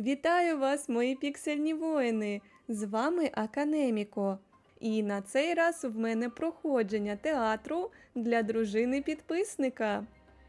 Вітаю вас, мої піксельні воїни! З вами Аканеміко. І на цей раз в мене проходження театру для дружини підписника.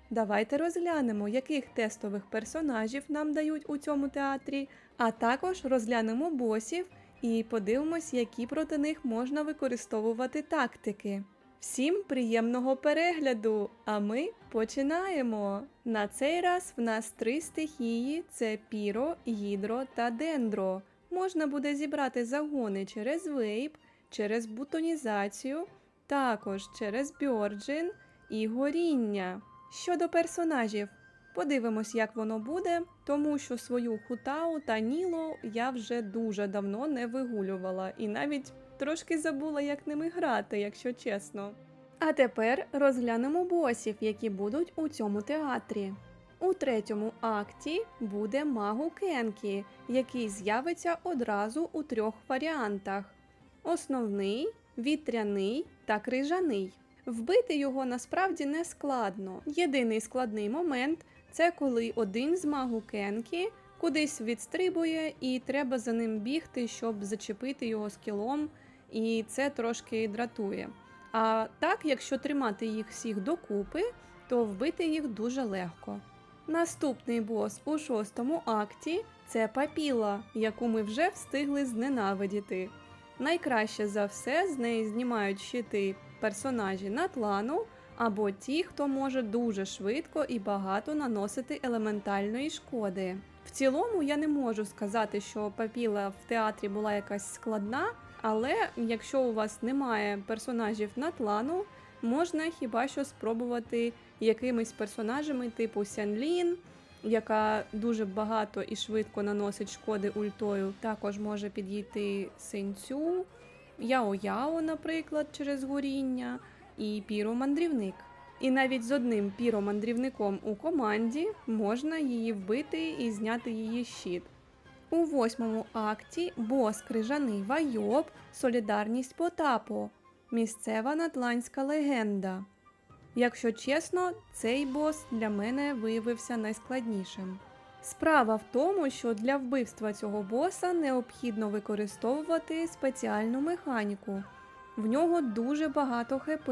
Давайте розглянемо, яких тестових персонажів нам дають у цьому театрі, а також розглянемо босів і подивимось, які проти них можна використовувати тактики. Всім приємного перегляду! А ми починаємо! На цей раз в нас три стихії: це піро, гідро та дендро. Можна буде зібрати загони через вейп, через бутонізацію, також через бьорджин і горіння. Щодо персонажів, подивимось, як воно буде, тому що свою хутау та ніло я вже дуже давно не вигулювала і навіть трошки забула, як ними грати, якщо чесно. А тепер розглянемо босів, які будуть у цьому театрі. У третьому акті буде магу Кенкі, який з'явиться одразу у трьох варіантах: основний, вітряний та крижаний. Вбити його насправді не складно. Єдиний складний момент це коли один з магу Кенкі кудись відстрибує, і треба за ним бігти, щоб зачепити його скілом, і це трошки дратує. А так, якщо тримати їх всіх докупи, то вбити їх дуже легко. Наступний бос у шостому акті це папіла, яку ми вже встигли зненавидіти. Найкраще за все з неї знімають щити персонажі Натлану або ті, хто може дуже швидко і багато наносити елементальної шкоди. В цілому я не можу сказати, що папіла в театрі була якась складна, але якщо у вас немає персонажів Натлану, можна хіба що спробувати якимись персонажами типу Сянлін, яка дуже багато і швидко наносить шкоди ультою. Також може підійти Сенцю, Яо-Яо, наприклад, через горіння, і піромандрівник. І навіть з одним піромандрівником у команді можна її вбити і зняти її щит. У восьмому акті бос крижаний Вайоб, солідарність Потапо, місцева натланська легенда. Якщо чесно, цей бос для мене виявився найскладнішим. Справа в тому, що для вбивства цього боса необхідно використовувати спеціальну механіку. В нього дуже багато ХП,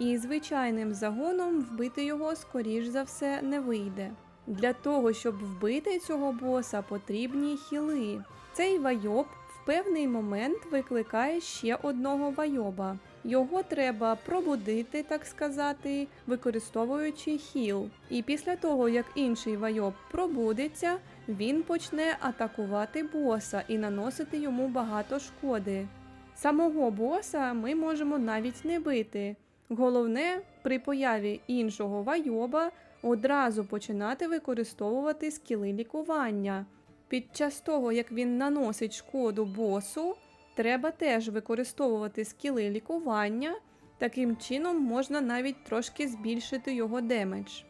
і звичайним загоном вбити його, скоріш за все, не вийде. Для того, щоб вбити цього боса, потрібні хіли. Цей вайоб в певний момент викликає ще одного вайоба. Його треба пробудити, так сказати, використовуючи хіл. І після того, як інший вайоб пробудиться, він почне атакувати боса і наносити йому багато шкоди. Самого боса ми можемо навіть не бити. Головне, при появі іншого вайоба одразу починати використовувати скіли лікування. Під час того, як він наносить шкоду босу, треба теж використовувати скіли лікування. Таким чином можна навіть трошки збільшити його демедж.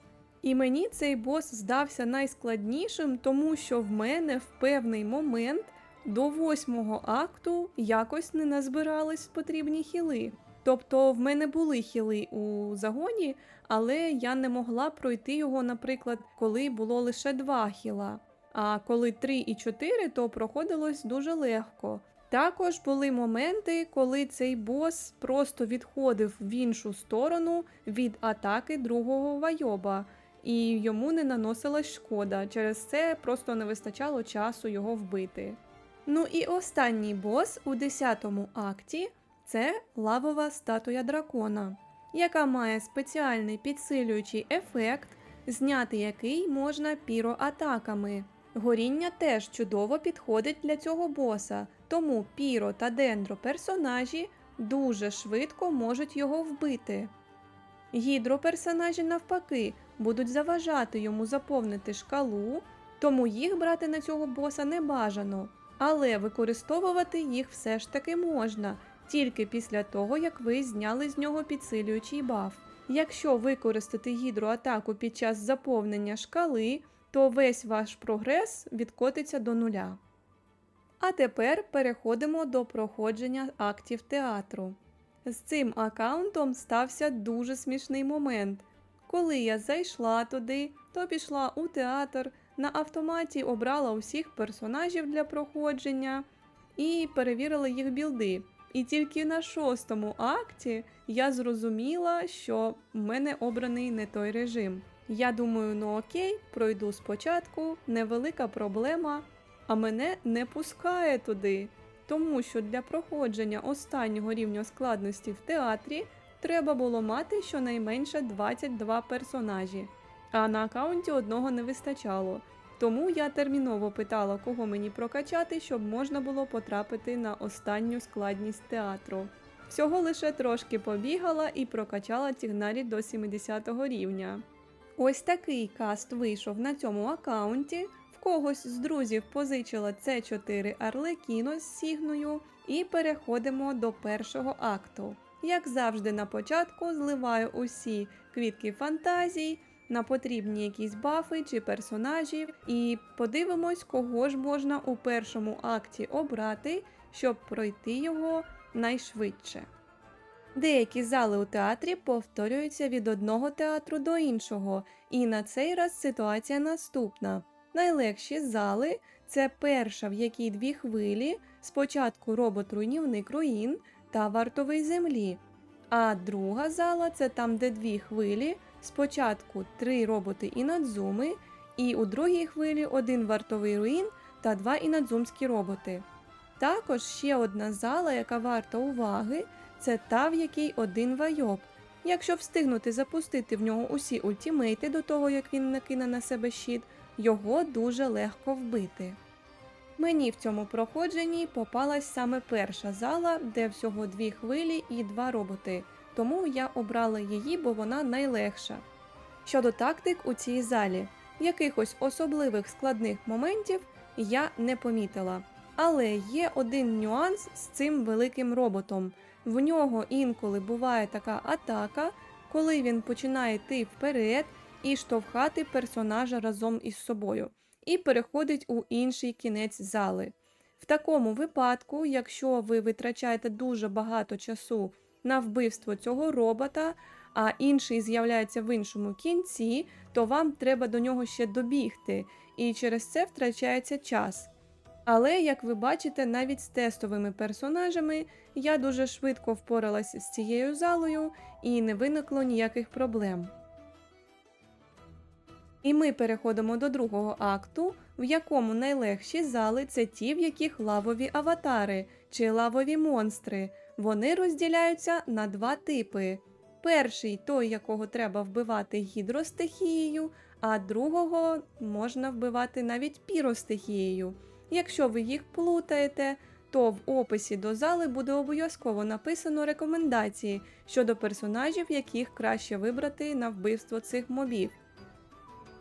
І мені цей бос здався найскладнішим, тому що в мене в певний момент до восьмого акту якось не назбирались потрібні хіли. Тобто в мене були хіли у загоні, але я не могла пройти його, наприклад, коли було лише два хіла. А коли 3 і 4, то проходилось дуже легко. Також були моменти, коли цей бос просто відходив в іншу сторону від атаки другого вайоба, і йому не наносилась шкода. Через це просто не вистачало часу його вбити. Ну і останній бос у 10 акті це лавова статуя дракона, яка має спеціальний підсилюючий ефект, зняти який можна піроатаками. Горіння теж чудово підходить для цього боса, тому піро та дендро персонажі дуже швидко можуть його вбити. Гідроперсонажі, навпаки, будуть заважати йому заповнити шкалу, тому їх брати на цього боса не бажано, але використовувати їх все ж таки можна тільки після того, як ви зняли з нього підсилюючий баф. Якщо використати гідроатаку під час заповнення шкали, то весь ваш прогрес відкотиться до нуля. А тепер переходимо до проходження актів театру. З цим аккаунтом стався дуже смішний момент. Коли я зайшла туди, то пішла у театр, на автоматі обрала усіх персонажів для проходження і перевірила їх білди. І тільки на шостому акті я зрозуміла, що в мене обраний не той режим. Я думаю, ну окей, пройду спочатку, невелика проблема, а мене не пускає туди. Тому що для проходження останнього рівня складності в театрі треба було мати щонайменше 22 персонажі, а на аккаунті одного не вистачало. Тому я терміново питала, кого мені прокачати, щоб можна було потрапити на останню складність театру. Всього лише трошки побігала і прокачала Тігнарі до 70 рівня. Ось такий каст вийшов на цьому аккаунті. В когось з друзів позичила c 4 Арлекіно з Сігною, і переходимо до першого акту. Як завжди, на початку зливаю усі квітки фантазій на потрібні якісь бафи чи персонажів, і подивимось, кого ж можна у першому акті обрати, щоб пройти його найшвидше. Деякі зали у театрі повторюються від одного театру до іншого, і на цей раз ситуація наступна. Найлегші зали це перша, в якій дві хвилі, спочатку робот-руйнівник руїн та вартовий землі. А друга зала це там, де дві хвилі, спочатку три роботи інадзуми, і у другій хвилі один вартовий руїн та два інадзумські роботи. Також ще одна зала, яка варта уваги, це та, в якій один вайоб. Якщо встигнути запустити в нього усі ультімейти до того, як він накине на себе щит, його дуже легко вбити. Мені в цьому проходженні попалась саме перша зала, де всього дві хвилі і два роботи, тому я обрала її, бо вона найлегша. Щодо тактик у цій залі, якихось особливих складних моментів я не помітила. Але є один нюанс з цим великим роботом. В нього інколи буває така атака, коли він починає йти вперед і штовхати персонажа разом із собою, і переходить у інший кінець зали. В такому випадку, якщо ви витрачаєте дуже багато часу на вбивство цього робота, а інший з'являється в іншому кінці, то вам треба до нього ще добігти, і через це втрачається час. Але, як ви бачите, навіть з тестовими персонажами я дуже швидко впоралась з цією залою і не виникло ніяких проблем. І ми переходимо до другого акту, в якому найлегші зали це ті, в яких лавові аватари чи лавові монстри. Вони розділяються на два типи. Перший той, якого треба вбивати гідростихією, а другого можна вбивати навіть піростихією. Якщо ви їх плутаєте, то в описі до зали буде обов'язково написано рекомендації щодо персонажів, яких краще вибрати на вбивство цих мобів.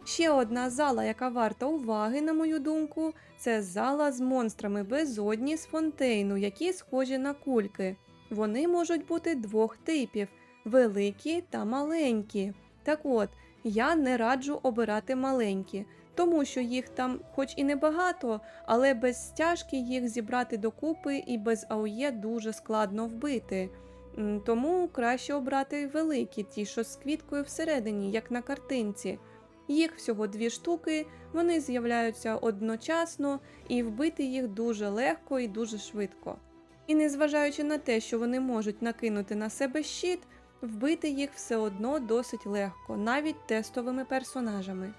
Ще одна зала, яка варта уваги, на мою думку, це зала з монстрами безодні з фонтейну, які схожі на кульки. Вони можуть бути двох типів великі та маленькі. Так от, я не раджу обирати маленькі, тому що їх там, хоч і небагато, але без стяжки їх зібрати докупи і без АОЄ дуже складно вбити. Тому краще обрати великі, ті, що з квіткою всередині, як на картинці. Їх всього дві штуки, вони з'являються одночасно, і вбити їх дуже легко і дуже швидко. І незважаючи на те, що вони можуть накинути на себе щит, вбити їх все одно досить легко, навіть тестовими персонажами.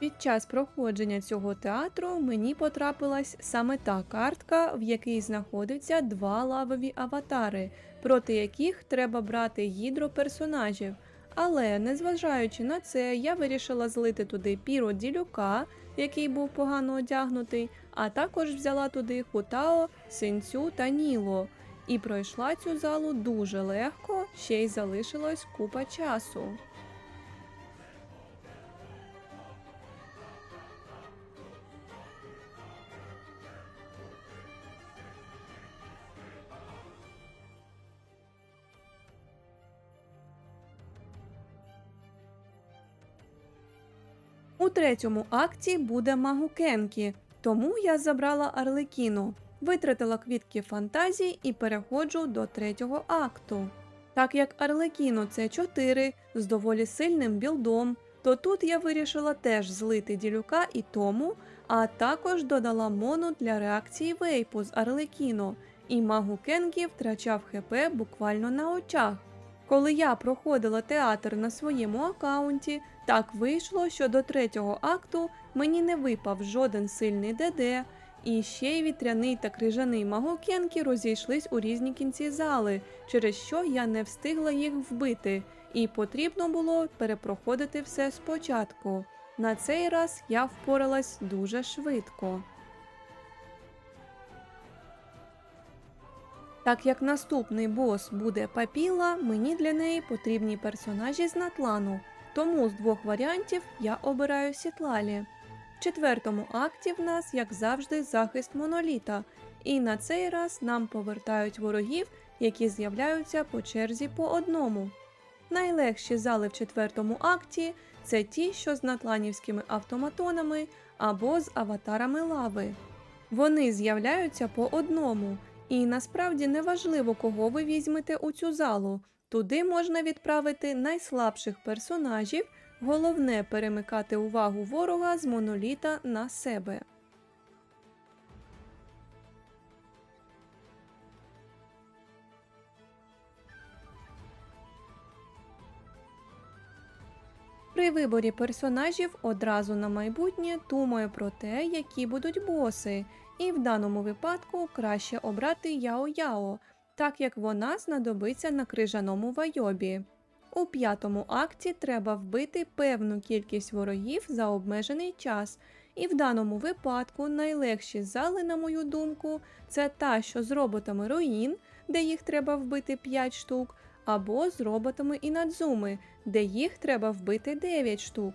Під час проходження цього театру мені потрапилась саме та картка, в якій знаходяться два лавові аватари, проти яких треба брати гідроперсонажів. Але незважаючи на це, я вирішила злити туди піро ділюка, який був погано одягнутий, а також взяла туди Хутао, Синцю та Ніло. І пройшла цю залу дуже легко, ще й залишилось купа часу. У третьому акті буде Магукенкі, тому я забрала Арлекіно, витратила квітки фантазії і переходжу до третього акту. Так як Арлекіно це 4 з доволі сильним білдом, то тут я вирішила теж злити ділюка і тому, а також додала мону для реакції вейпу з Арлекіно, і магу Кенгі втрачав ХП буквально на очах. Коли я проходила театр на своєму аккаунті, так вийшло, що до третього акту мені не випав жоден сильний ДД, і ще й вітряний та крижаний магокенки розійшлись у різні кінці зали, через що я не встигла їх вбити, і потрібно було перепроходити все спочатку. На цей раз я впоралась дуже швидко. Так як наступний бос буде папіла, мені для неї потрібні персонажі з Натлану, тому з двох варіантів я обираю Сітлалі. В четвертому акті в нас, як завжди, захист моноліта, і на цей раз нам повертають ворогів, які з'являються по черзі по одному. Найлегші зали в четвертому акті це ті, що з натланівськими автоматонами або з аватарами лави. Вони з'являються по одному, і насправді не важливо, кого ви візьмете у цю залу. Туди можна відправити найслабших персонажів, головне перемикати увагу ворога з моноліта на себе. При виборі персонажів одразу на майбутнє думаю про те, які будуть боси, і в даному випадку краще обрати Яо-Яо, так як вона знадобиться на крижаному вайобі. У п'ятому акті треба вбити певну кількість ворогів за обмежений час, і в даному випадку найлегші зали, на мою думку, це та, що з роботами руїн, де їх треба вбити 5 штук, або з роботами Інадзуми, де їх треба вбити 9 штук.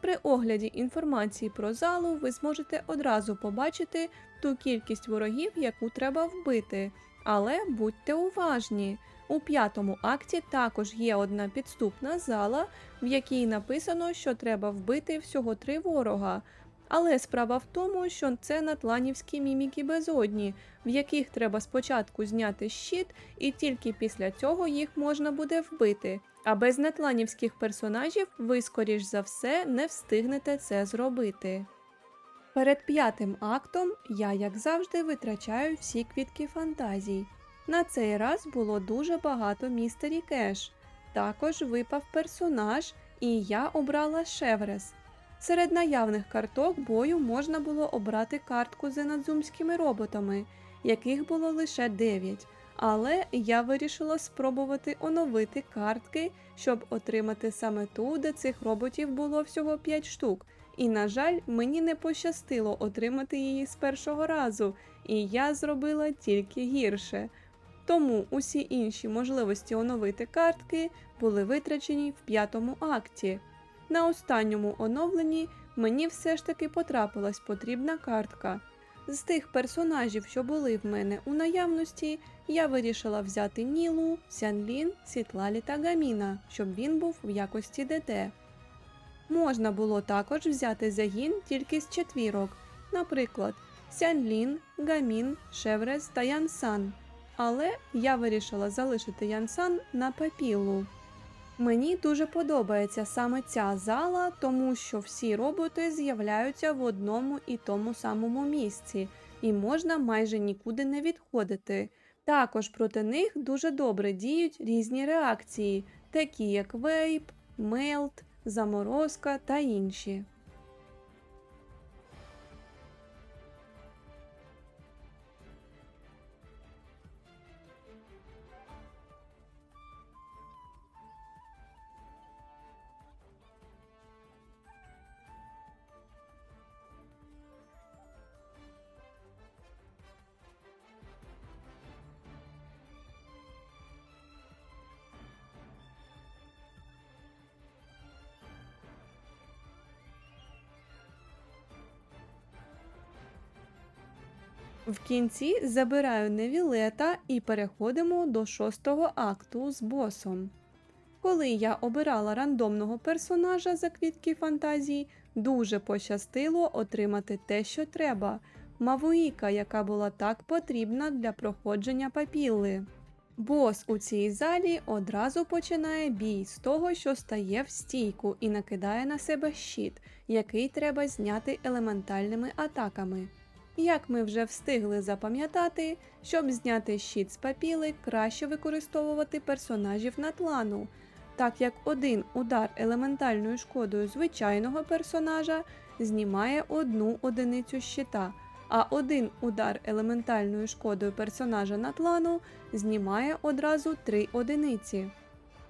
При огляді інформації про залу ви зможете одразу побачити ту кількість ворогів, яку треба вбити. Але будьте уважні. У п'ятому акті також є одна підступна зала, в якій написано, що треба вбити всього три ворога. Але справа в тому, що це натланівські міміки безодні, в яких треба спочатку зняти щит, і тільки після цього їх можна буде вбити. А без нетланівських персонажів ви, скоріш за все, не встигнете це зробити. Перед п'ятим актом я, як завжди, витрачаю всі квітки фантазій. На цей раз було дуже багато містері кеш. Також випав персонаж, і я обрала Шеврес. Серед наявних карток бою можна було обрати картку з енадзумськими роботами, яких було лише 9. Але я вирішила спробувати оновити картки, щоб отримати саме ту, де цих роботів було всього 5 штук. І, на жаль, мені не пощастило отримати її з першого разу, і я зробила тільки гірше. Тому усі інші можливості оновити картки були витрачені в п'ятому акті. На останньому оновленні мені все ж таки потрапилась потрібна картка. З тих персонажів, що були в мене у наявності, я вирішила взяти Нілу, Сянлін, Сітлалі та Гаміна, щоб він був в якості ДД. Можна було також взяти загін тільки з четвірок, наприклад, Сянлін, Гамін, Шеврес та Янсан. Але я вирішила залишити Янсан на папілу. Мені дуже подобається саме ця зала, тому що всі роботи з'являються в одному і тому самому місці, і можна майже нікуди не відходити. Також проти них дуже добре діють різні реакції, такі як вейп, мелт, заморозка та інші. В кінці забираю Невілета і переходимо до шостого акту з босом. Коли я обирала рандомного персонажа за квітки фантазії, дуже пощастило отримати те, що треба Мавуїка, яка була так потрібна для проходження папіли. Бос у цій залі одразу починає бій з того, що стає в стійку і накидає на себе щит, який треба зняти елементальними атаками. Як ми вже встигли запам'ятати, щоб зняти щит з папіли, краще використовувати персонажів натлану, так як один удар елементальною шкодою звичайного персонажа знімає одну одиницю щита, а один удар елементальною шкодою персонажа натлану знімає одразу три одиниці.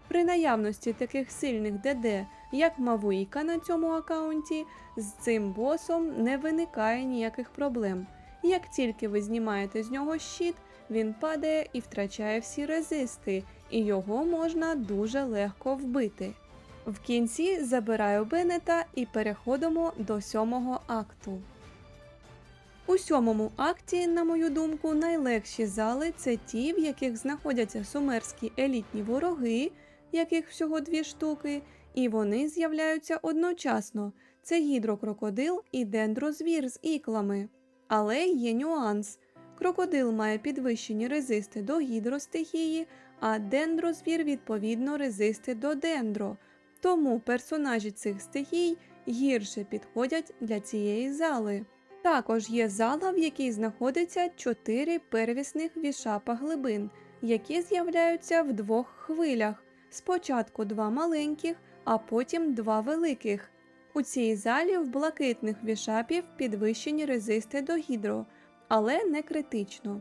При наявності таких сильних ДД, як Мавуїка на цьому аккаунті, з цим босом не виникає ніяких проблем. Як тільки ви знімаєте з нього щит, він падає і втрачає всі резисти, і його можна дуже легко вбити. В кінці забираю Беннета і переходимо до сьомого акту. У сьомому акті, на мою думку, найлегші зали це ті, в яких знаходяться сумерські елітні вороги, яких всього дві штуки, і вони з'являються одночасно. Це гідрокрокодил і дендрозвір з іклами. Але є нюанс. Крокодил має підвищені резисти до гідростихії, а дендрозвір відповідно резисти до дендро. Тому персонажі цих стихій гірше підходять для цієї зали. Також є зала, в якій знаходиться чотири первісних вішапа глибин, які з'являються в двох хвилях. Спочатку два маленьких, а потім два великих. У цій залі в блакитних вішапів підвищені резисти до гідро, але не критично.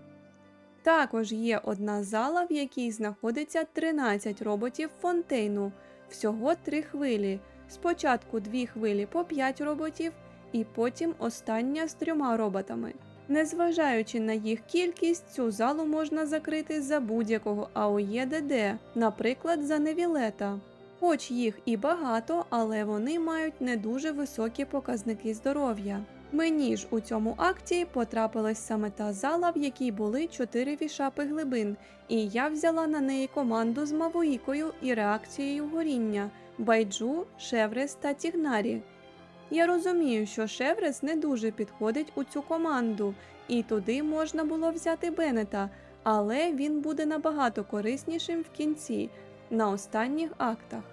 Також є одна зала, в якій знаходиться 13 роботів фонтейну, всього три хвилі. Спочатку дві хвилі по 5 роботів, і потім остання з трьома роботами. Незважаючи на їх кількість, цю залу можна закрити за будь-якого АОЄ ДД, наприклад, за Невілета. Хоч їх і багато, але вони мають не дуже високі показники здоров'я. Мені ж у цьому акті потрапилась саме та зала, в якій були чотири вішапи глибин, і я взяла на неї команду з Мавоїкою і реакцією горіння Байджу, Шеврес та Тігнарі. Я розумію, що Шеврес не дуже підходить у цю команду, і туди можна було взяти Беннета, але він буде набагато кориснішим в кінці, на останніх актах.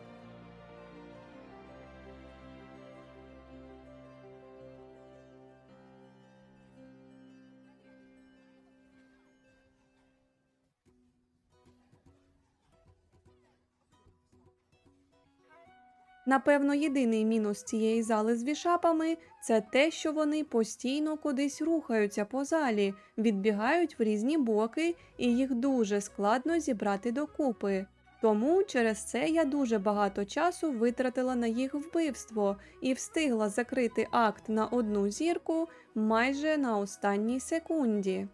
Напевно, єдиний мінус цієї зали з вішапами це те, що вони постійно кудись рухаються по залі, відбігають в різні боки, і їх дуже складно зібрати докупи. Тому через це я дуже багато часу витратила на їх вбивство і встигла закрити акт на одну зірку майже на останній секунді.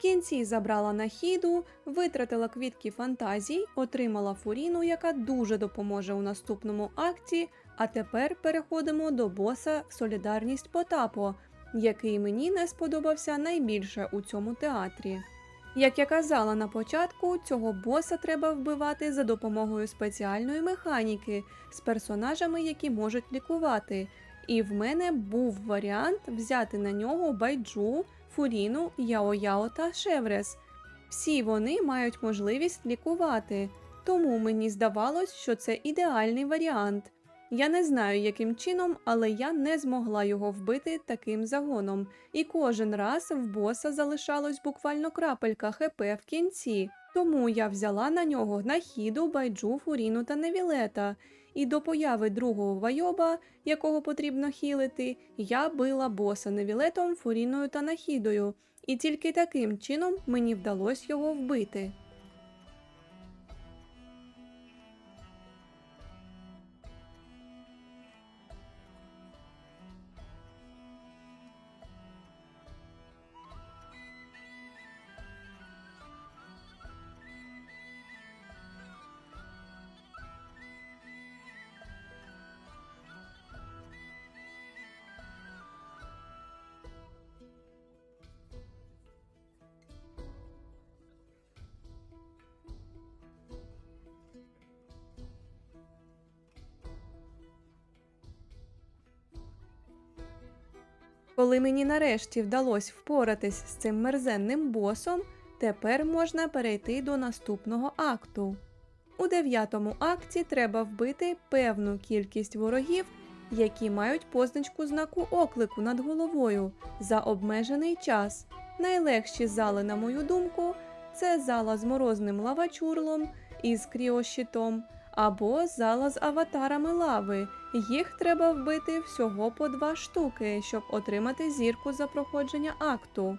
Кінці забрала нахіду, витратила квітки фантазій, отримала фуріну, яка дуже допоможе у наступному акті. А тепер переходимо до боса Солідарність Потапо, який мені не сподобався найбільше у цьому театрі. Як я казала на початку, цього боса треба вбивати за допомогою спеціальної механіки з персонажами, які можуть лікувати. І в мене був варіант взяти на нього байджу, фуріну, яо-яо та шеврес. Всі вони мають можливість лікувати, тому мені здавалось, що це ідеальний варіант. Я не знаю, яким чином, але я не змогла його вбити таким загоном, і кожен раз в боса залишалось буквально крапелька ХП в кінці. Тому я взяла на нього нахіду, байджу, фуріну та невілета. І до появи другого вайоба, якого потрібно хілити, я била боса невілетом, фуріною та нахідою, і тільки таким чином мені вдалося його вбити. Коли мені нарешті вдалося впоратись з цим мерзенним босом, Тепер можна перейти до наступного акту. У дев'ятому акті треба вбити певну кількість ворогів, які мають позначку знаку оклику над головою за обмежений час. Найлегші зали, на мою думку, це зала з морозним лавачурлом із кріощитом, або зала з аватарами лави. Їх треба вбити всього по два штуки, щоб отримати зірку за проходження акту.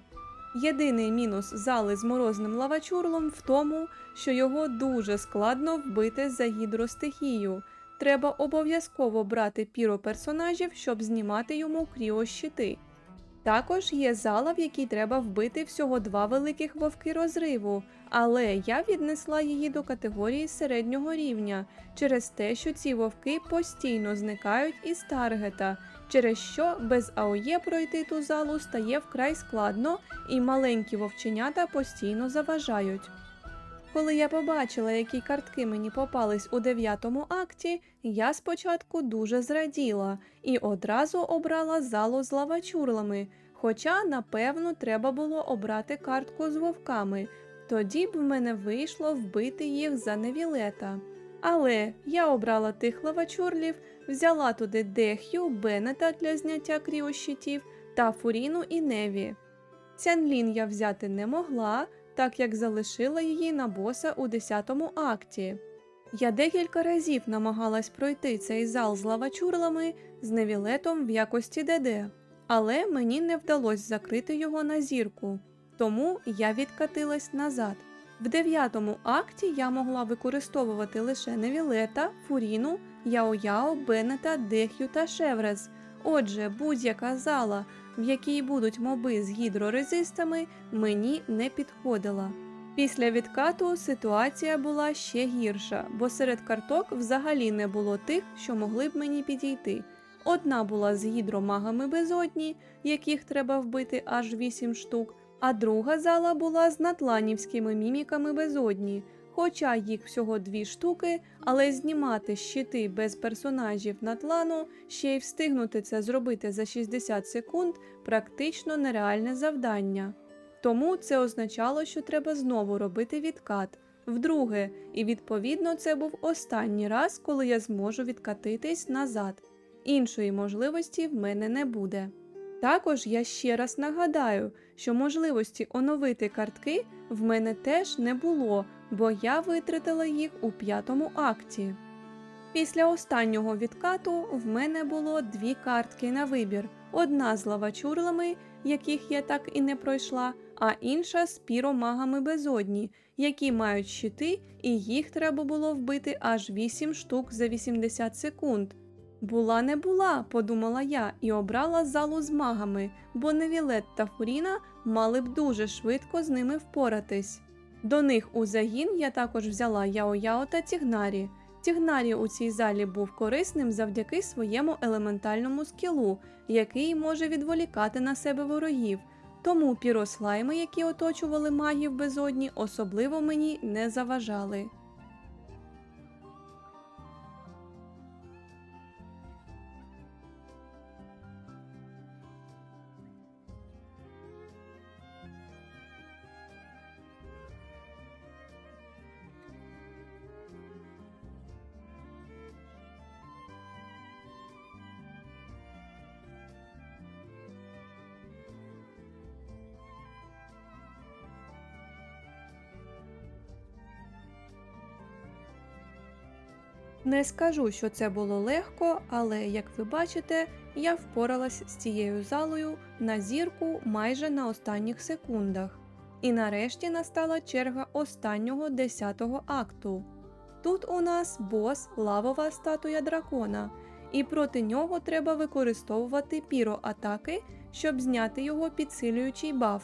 Єдиний мінус зали з морозним лавачурлом в тому, що його дуже складно вбити за гідростихію. Треба обов'язково брати піро персонажів, щоб знімати йому кріощити. Також є зала, в якій треба вбити всього два великих вовки розриву, але я віднесла її до категорії середнього рівня через те, що ці вовки постійно зникають із таргета, через що без АОЄ пройти ту залу стає вкрай складно, і маленькі вовченята постійно заважають. Коли я побачила, які картки мені попались у дев'ятому акті, я спочатку дуже зраділа і одразу обрала залу з лавачурлами. Хоча, напевно, треба було обрати картку з вовками, тоді б в мене вийшло вбити їх за невілета. Але я обрала тих лавачурлів, взяла туди Дехю, Беннета для зняття кріощитів та Фуріну і Неві. Цянлін я взяти не могла, так як залишила її на боса у 10 акті. Я декілька разів намагалась пройти цей зал з лавачурлами з невілетом в якості ДД, але мені не вдалося закрити його на зірку, тому я відкатилась назад. В дев'ятому акті я могла використовувати лише невілета, фуріну, яо-яо, бенета, дехю та шеврез. Отже, будь-яка зала, в якій будуть моби з гідрорезистами, мені не підходила. Після відкату ситуація була ще гірша, бо серед карток взагалі не було тих, що могли б мені підійти. Одна була з гідромагами безодні, яких треба вбити аж 8 штук, а друга зала була з натланівськими міміками безодні. Хоча їх всього дві штуки, але знімати щити без персонажів натлану, ще й встигнути це зробити за 60 секунд практично нереальне завдання. Тому це означало, що треба знову робити відкат. Вдруге, і відповідно це був останній раз, коли я зможу відкатитись назад. Іншої можливості в мене не буде. Також я ще раз нагадаю, що можливості оновити картки в мене теж не було, бо я витратила їх у п'ятому акті. Після останнього відкату в мене було дві картки на вибір: одна з лавачурлами, яких я так і не пройшла, а інша з піромагами безодні, які мають щити, і їх треба було вбити аж 8 штук за 80 секунд. Була не була, подумала я, і обрала залу з магами, бо Невілет та Фуріна мали б дуже швидко з ними впоратись. До них у загін я також взяла Яо-Яо та Тігнарі. Тігнарі у цій залі був корисним завдяки своєму елементальному скілу, який може відволікати на себе ворогів. Тому пірослайми, які оточували магів безодні, особливо мені не заважали. Не скажу, що це було легко, але як ви бачите, я впоралась з цією залою на зірку майже на останніх секундах. І нарешті настала черга останнього десятого акту. Тут у нас бос лавова статуя дракона, і проти нього треба використовувати піроатаки, щоб зняти його підсилюючий баф.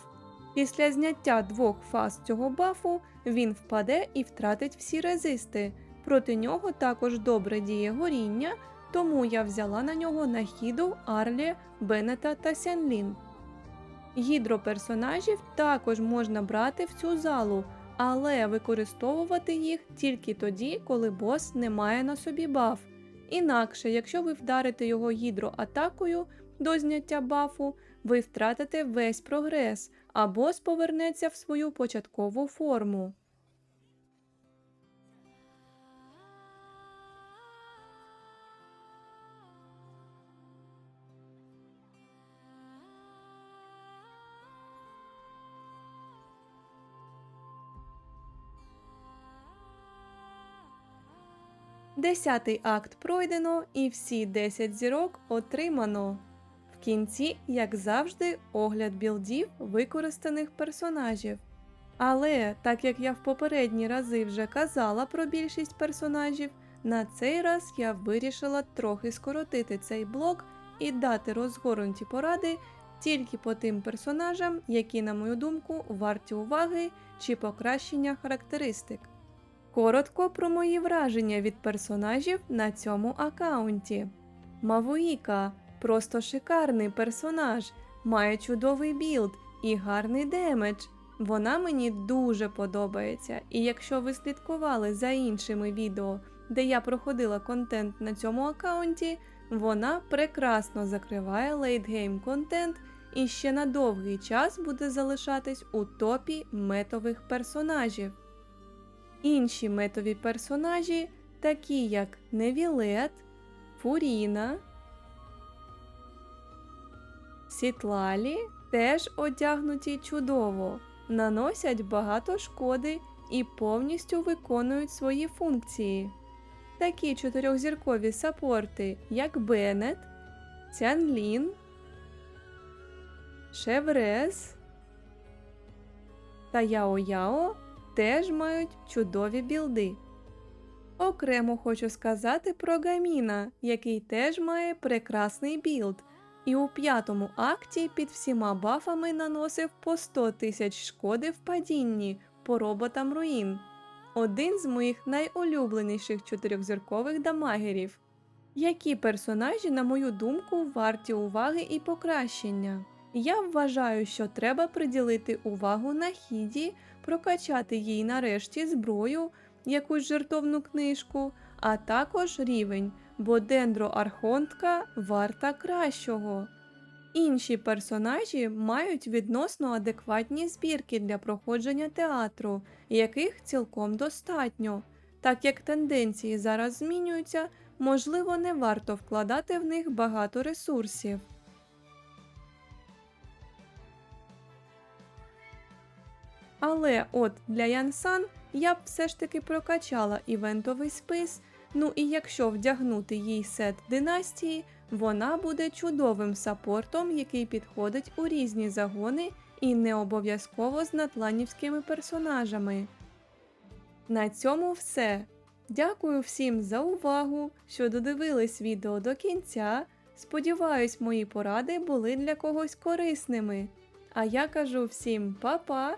Після зняття двох фаз цього бафу він впаде і втратить всі резисти. Проти нього також добре діє горіння, тому я взяла на нього Нахіду, Арлі, Беннета та Сянлін. Гідроперсонажів також можна брати в цю залу, але використовувати їх тільки тоді, коли бос не має на собі баф. Інакше, якщо ви вдарите його гідроатакою до зняття бафу, ви втратите весь прогрес, або ж повернеться в свою початкову форму. Десятий акт пройдено і всі 10 зірок отримано. В кінці, як завжди, огляд білдів використаних персонажів. Але так як я в попередні рази вже казала про більшість персонажів, на цей раз я вирішила трохи скоротити цей блок і дати розгорнуті поради тільки по тим персонажам, які, на мою думку, варті уваги чи покращення характеристик. Коротко про мої враження від персонажів на цьому аккаунті. Мавуїка просто шикарний персонаж, має чудовий білд і гарний демедж. Вона мені дуже подобається, і якщо ви слідкували за іншими відео, де я проходила контент на цьому аккаунті, вона прекрасно закриває лейтгейм контент і ще на довгий час буде залишатись у топі метових персонажів. Інші метові персонажі, такі як Невілет, Фуріна, Сітлалі, теж одягнуті чудово, наносять багато шкоди і повністю виконують свої функції. Такі чотирьохзіркові сапорти, як Беннет, Цянлін, Шеврез та Яо-Яо теж мають чудові білди. Окремо хочу сказати про Гаміна, який теж має прекрасний білд, і у п'ятому акті під всіма бафами наносив по 100 тисяч шкоди в падінні по роботам руїн. Один з моїх найулюбленіших чотирьохзіркових дамагерів. Які персонажі, на мою думку, варті уваги і покращення? Я вважаю, що треба приділити увагу на хіді, прокачати їй нарешті зброю, якусь жертовну книжку, а також рівень, бо дендроархонтка варта кращого. Інші персонажі мають відносно адекватні збірки для проходження театру, яких цілком достатньо. Так як тенденції зараз змінюються, можливо, не варто вкладати в них багато ресурсів. Але от для Янсан я б все ж таки прокачала івентовий спис. Ну і якщо вдягнути їй сет династії, вона буде чудовим сапортом, який підходить у різні загони і не обов'язково з натланівськими персонажами. На цьому все. Дякую всім за увагу, що додивились відео до кінця. Сподіваюсь, мої поради були для когось корисними. А я кажу всім па-па